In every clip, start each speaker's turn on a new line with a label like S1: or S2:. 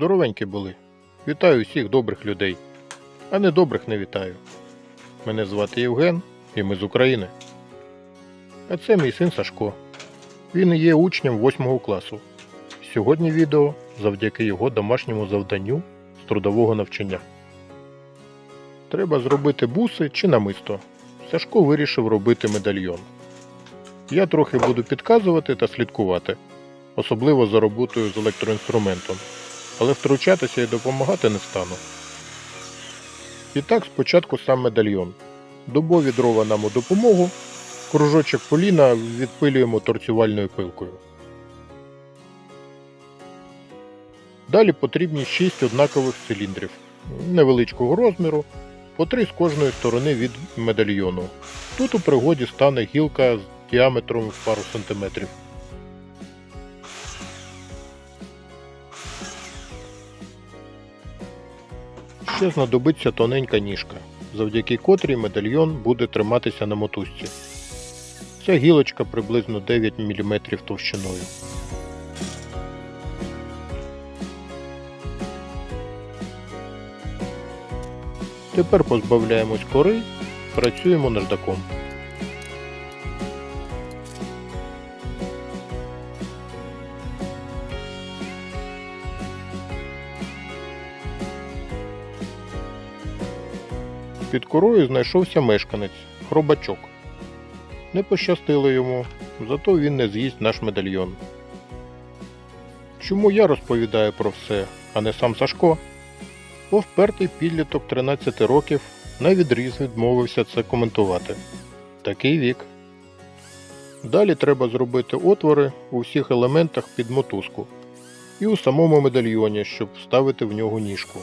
S1: Здоровенькі були. Вітаю всіх добрих людей. А недобрих не вітаю. Мене звати Євген, і ми з України. А це мій син Сашко. Він є учнем 8 класу. Сьогодні відео завдяки його домашньому завданню з трудового навчання. Треба зробити буси чи намисто. Сашко вирішив робити медальйон. Я трохи буду підказувати та слідкувати, особливо за роботою з електроінструментом, але втручатися і допомагати не стану. І так спочатку сам медальйон. Дубові дрова нам у допомогу, кружочок поліна відпилюємо торцювальною пилкою. Далі потрібні 6 однакових циліндрів невеличкого розміру, по 3 з кожної сторони від медальйону. Тут у пригоді стане гілка з діаметром в пару сантиметрів. Ще знадобиться тоненька ніжка, завдяки котрій медальйон буде триматися на мотузці. Ця гілочка приблизно 9 мм товщиною. Тепер позбавляємось кори, працюємо наждаком. Під корою знайшовся мешканець хробачок. Не пощастило йому, зато він не з'їсть наш медальйон. Чому я розповідаю про все, а не сам Сашко? Бо впертий підліток 13 років на відріз відмовився це коментувати. Такий вік. Далі треба зробити отвори у всіх елементах під мотузку і у самому медальйоні, щоб вставити в нього ніжку.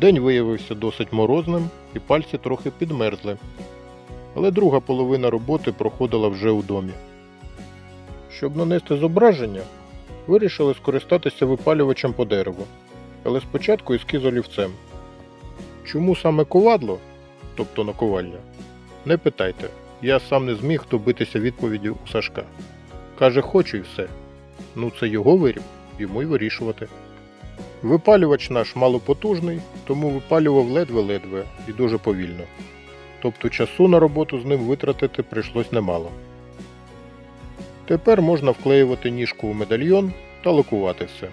S1: День виявився досить морозним і пальці трохи підмерзли. Але друга половина роботи проходила вже у домі. Щоб нанести зображення, вирішили скористатися випалювачем по дереву, але спочатку ескіз олівцем. Чому саме ковадло, тобто наковальня? Не питайте, я сам не зміг добитися відповіді у Сашка. Каже, хочу і все. Ну це його виріб, йому й вирішувати. Випалювач наш малопотужний, тому випалював ледве-ледве і дуже повільно. Тобто часу на роботу з ним витратити прийшлось немало. Тепер можна вклеювати ніжку у медальйон та лакувати все.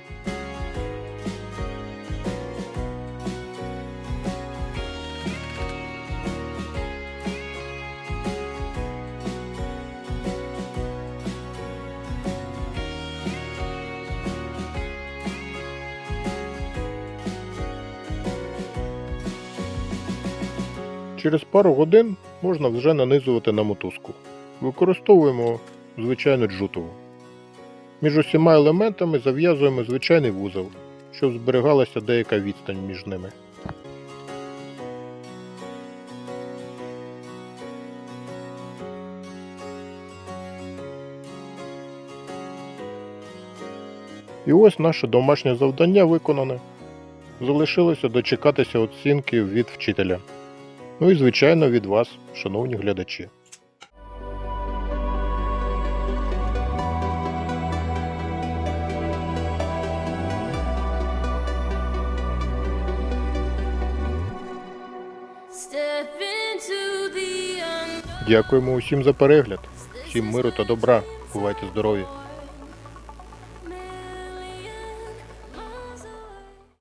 S1: Через пару годин можна вже нанизувати на мотузку. Використовуємо звичайну джутову. Між усіма елементами зав'язуємо звичайний вузол, щоб зберігалася деяка відстань між ними. І ось наше домашнє завдання виконане. Залишилося дочекатися оцінки від вчителя. Ну і звичайно від вас, шановні глядачі. Дякуємо усім за перегляд. Всім миру та добра. Бувайте здорові!